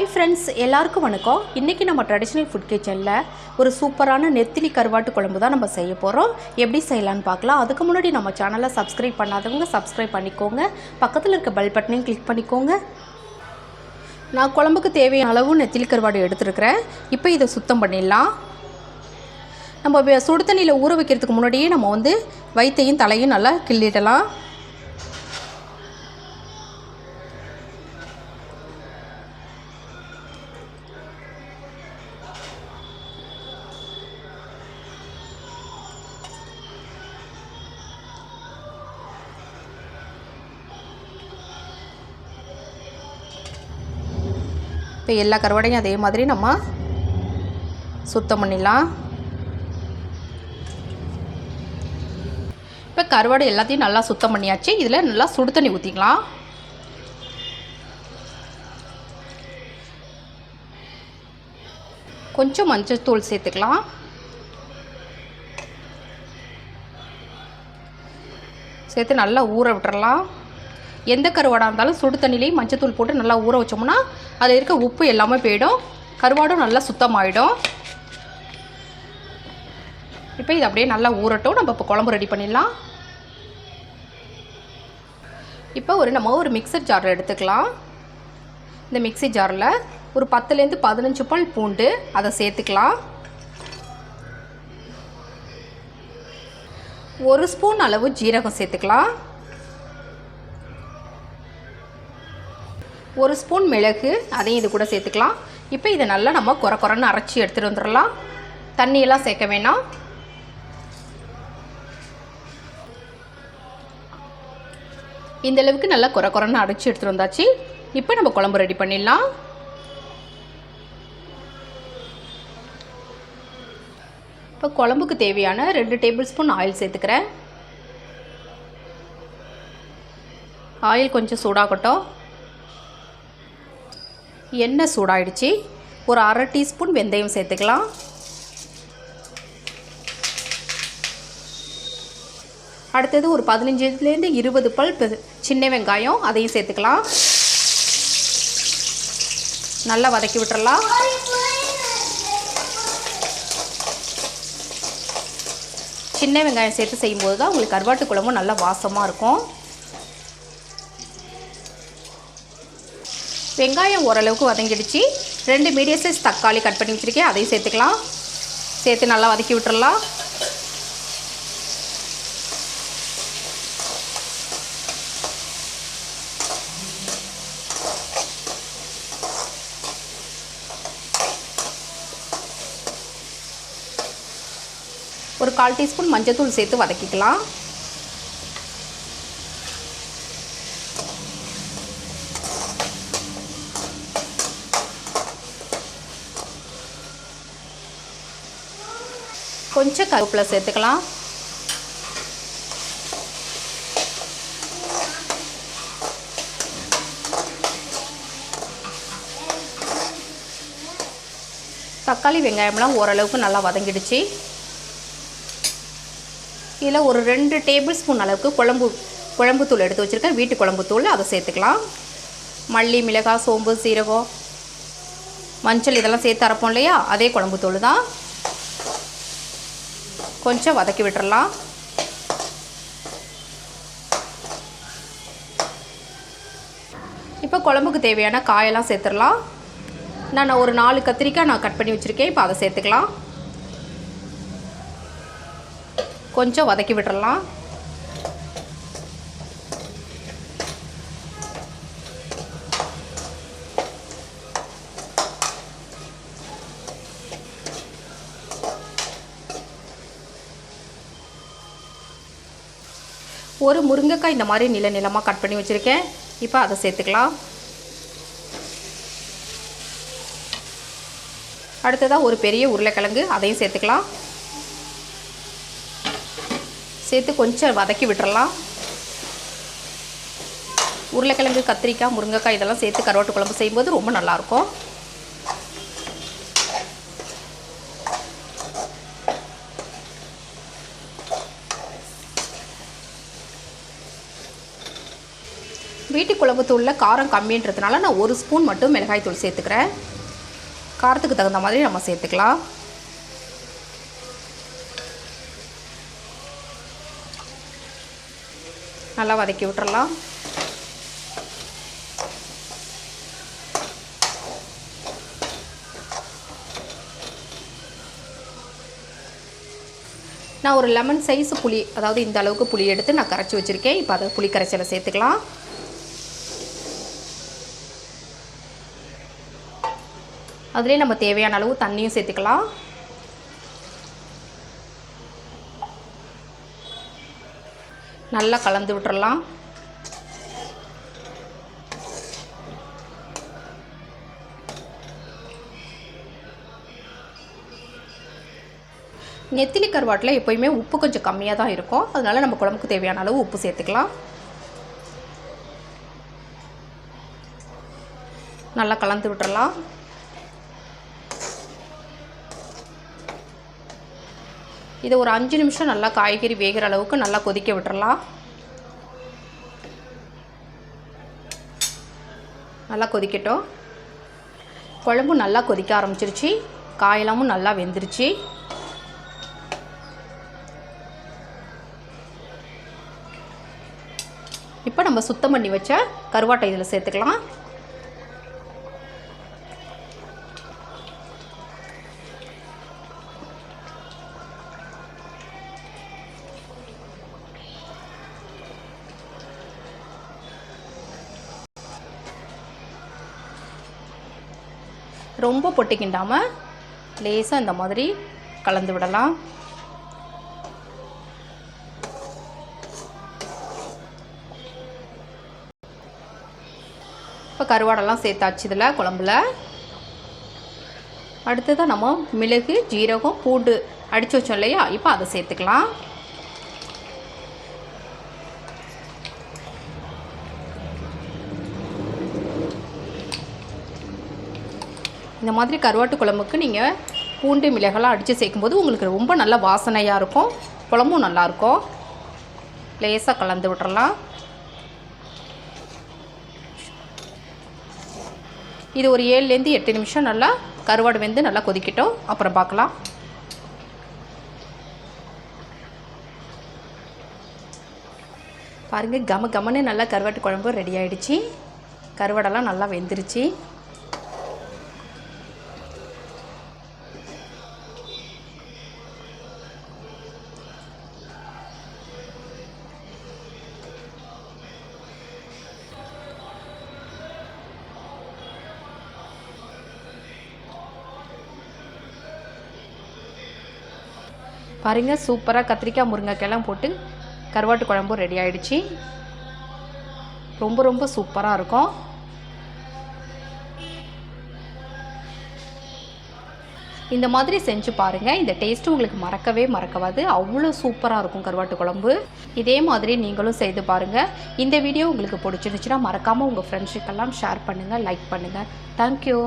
Hi friends எல்லாருக்கும் வணக்கம். இன்றைக்கி நம்ம ட்ரெடிஷ்னல் ஃபுட் கிச்சனில் ஒரு சூப்பரான நெத்திலி கருவாட்டு குழம்பு தான் நம்ம செய்ய போகிறோம் எப்படி செய்யலான்னு பார்க்கலாம். அதுக்கு முன்னாடி நம்ம சேனலை சப்ஸ்கிரைப் பண்ணாதவங்க சப்ஸ்கிரைப் பண்ணிக்கோங்க. பக்கத்தில் இருக்க பெல் பட்டனையும் கிளிக் பண்ணிக்கோங்க. நான் குழம்புக்கு தேவையான அளவு நெத்திலி கருவாடு எடுத்துருக்கிறேன். இப்போ இதை சுத்தம் பண்ணிடலாம். நம்ம சுடு தண்ணியில் ஊற வைக்கிறதுக்கு முன்னாடியே நம்ம வந்து வயிற்றையும் தலையும் நல்லா கிள்ளிடலாம். இப்போ எல்லா கருவாடையும் அதே மாதிரி நம்ம சுத்தம் பண்ணிடலாம். இப்போ கருவாடு எல்லாத்தையும் நல்லா சுத்தம் பண்ணியாச்சு. இதில் நல்லா சுடு தண்ணி ஊற்றிக்கலாம் கொஞ்சம் மஞ்சள் தூள் சேர்த்துக்கலாம். சேர்த்து நல்லா ஊற விட்டுறலாம். எந்த கருவாடாக இருந்தாலும் சுடு தண்ணிலையும் மஞ்சத்தூள் போட்டு நல்லா ஊற வச்சோம்னா அதில் இருக்க உப்பு எல்லாமே போயிடும். கருவாடும் நல்லா சுத்தமாகிடும் இப்போ இது அப்படியே நல்லா ஊறட்டும். நம்ம இப்போ குழம்பு ரெடி பண்ணிடலாம். இப்போ ஒரு நம்ம ஒரு மிக்சர் ஜார் எடுத்துக்கலாம். இந்த மிக்ஸி ஜாரில் ஒரு பத்துலேருந்து பதினஞ்சு பல் பூண்டு அதை சேர்த்துக்கலாம். ஒரு ஸ்பூன் அளவு ஜீரகம் சேர்த்துக்கலாம். ஒரு ஸ்பூன் மிளகு அதையும் இது கூட சேர்த்துக்கலாம். இப்போ இதை நல்லா நம்ம குறை குறைன்னு அரைச்சி எடுத்துகிட்டு வந்துடலாம். தண்ணியெல்லாம் சேர்க்க வேணாம். இந்த அளவுக்கு நல்லா குறை குறைன்னு அரைச்சி எடுத்துகிட்டு வந்தாச்சு. இப்போ நம்ம குழம்பு ரெடி பண்ணிடலாம். இப்போ குழம்புக்கு தேவையான ரெண்டு டேபிள் ஸ்பூன் ஆயில் சேர்த்துக்கிறேன். ஆயில் கொஞ்சம் சூடாகட்டும். எண்ணெய் சூடாயிடுச்சு. ஒரு அரை டீஸ்பூன் வெந்தயம் சேர்த்துக்கலாம். அடுத்தது ஒரு பதினஞ்சுலேருந்து இருபது பல் சின்ன வெங்காயம் அதையும் சேர்த்துக்கலாம். நல்லா வதக்கி விட்டுறலாம். சின்ன வெங்காயம் சேர்த்து செய்யும்போது தான் உங்களுக்கு கருவாட்டு குழம்பும் நல்லா வாசமாக இருக்கும். வெங்காயம் ஓரளவுக்கு வதங்கிடுச்சு. ரெண்டு மீடியம் சைஸ் தக்காளி கட் பண்ணி வச்சுருக்கேன். அதையும் சேர்த்துக்கலாம். சேர்த்து நல்லா வதக்கி விட்டுறலாம். ஒரு கால் டீஸ்பூன் மஞ்சத்தூள் சேர்த்து வதக்கிக்கலாம். கொஞ்சம் கருவேப்பிலை சேர்த்துக்கலாம். தக்காளி வெங்காயம்லாம் ஓரளவுக்கு நல்லா வதங்கிடுச்சு. இதில் ஒரு ரெண்டு டேபிள் ஸ்பூன் அளவுக்கு குழம்பு குழம்புத்தூள் எடுத்து வச்சுருக்கேன். வீட்டு குழம்புத்தூள் அதை சேர்த்துக்கலாம். மல்லி மிளகாய் சோம்பு சீரகம் மஞ்சள் இதெல்லாம் சேர்த்து அரைப்போம் இல்லையா? அதே குழம்புத்தூள் தான். கொஞ்சம் வதக்கி விட்டுடலாம் இப்போ குழம்புக்கு தேவையான காயெல்லாம் சேர்த்துடலாம். நான் ஒரு நாலு கத்திரிக்காய் நான் கட் பண்ணி வச்சுருக்கேன். இப்போ அதை சேர்த்துக்கலாம். கொஞ்சம் வதக்கி விட்டுடலாம் ஒரு முருங்கைக்காய் இந்த மாதிரி நில நிலமாக கட் பண்ணி வச்சுருக்கேன். இப்போ அதை சேர்த்துக்கலாம். அடுத்ததாக ஒரு பெரிய உருளைக்கிழங்கு அதையும் சேர்த்துக்கலாம். சேர்த்து கொஞ்சம் வதக்கி விட்டுறலாம். உருளைக்கிழங்கு கத்திரிக்காய் முருங்கைக்காய் இதெல்லாம் சேர்த்து கருவாட்டு குழம்பு செய்யும்போது ரொம்ப நல்லாயிருக்கும் வீட்டு குழம்பு தூளில் காரம் கம்மின்றதுனால நான் ஒரு ஸ்பூன் மட்டும் மிளகாய் தூள் சேர்த்துக்கிறேன். காரத்துக்கு தகுந்த மாதிரி நம்ம சேர்த்துக்கலாம். நல்லா வதக்கி விட்டுறலாம். நான் ஒரு லெமன் சைஸ் புளி அதாவது இந்த அளவுக்கு புளி எடுத்து நான் கரைச்சி வச்சுருக்கேன். இப்போ அதை புளி கரைச்சலை சேர்த்துக்கலாம். அதுலேயே நம்ம தேவையான அளவு தண்ணியும் சேர்த்துக்கலாம். நல்லா கலந்து விட்டுறலாம். நெத்திலி கருவாட்டில் எப்போயுமே உப்பு கொஞ்சம் கம்மியாக தான் இருக்கும். அதனால நம்ம குழம்புக்கு தேவையான அளவு உப்பு சேர்த்துக்கலாம். நல்லா கலந்து விட்டுறலாம். இதை ஒரு அஞ்சு நிமிஷம் நல்லா காய்கறி வேகிற அளவுக்கு நல்லா கொதிக்க விட்டுறலாம். நல்லா கொதிக்கட்டும். குழம்பு நல்லா கொதிக்க ஆரம்பிச்சிருச்சு. காயெல்லாமும் நல்லா வெந்துருச்சு. இப்போ நம்ம சுத்தம் பண்ணி வச்ச கருவாட்டை இதில் சேர்த்துக்கலாம். ரொம்ப பொட்டி கிண்டாமல் லேசாக இந்த மாதிரி கலந்து விடலாம். இப்போ கருவாடெல்லாம் சேர்த்தாச்சு இதில் குழம்புல. அடுத்ததாக நம்ம மிளகு ஜீரகம் பூண்டு அடித்து வச்சோம் இல்லையா? இப்போ அதை சேர்த்துக்கலாம். இந்த மாதிரி கருவாட்டு குழம்புக்கு நீங்கள் பூண்டு மிளகெல்லாம் அடித்து சேர்க்கும்போது உங்களுக்கு ரொம்ப நல்ல வாசனையாக இருக்கும். குழம்பும் நல்லாயிருக்கும் லேசாக கலந்து விட்டுறலாம். இது ஒரு ஏழுலேருந்து எட்டு நிமிஷம் நல்லா கருவாடு வெந்து நல்லா கொதிக்கட்டும். அப்புறம் பார்க்கலாம். பாருங்கள் கம கமன்னு நல்லா கருவாட்டு குழம்பு ரெடி ஆகிடுச்சி கருவாடெல்லாம் நல்லா வெந்துருச்சு. பாருங்கள் சூப்பராக கத்திரிக்காய் முருங்கைக்காயெல்லாம் போட்டு கருவாட்டு குழம்பும் ரெடி ஆகிடுச்சி ரொம்ப ரொம்ப சூப்பராக இருக்கும். இந்த மாதிரி செஞ்சு பாருங்கள் இந்த டேஸ்ட்டு உங்களுக்கு மறக்கவே மறக்கவாது அவ்வளோ சூப்பராக இருக்கும் கருவாட்டு குழம்பு. இதே மாதிரி நீங்களும் செய்து பாருங்கள் இந்த வீடியோ உங்களுக்கு பிடிச்சிருந்துச்சுன்னா மறக்காமல் உங்கள் ஃப்ரெண்ட்ஷிப்பெல்லாம் ஷேர் பண்ணுங்கள் லைக் பண்ணுங்கள் தேங்க்யூ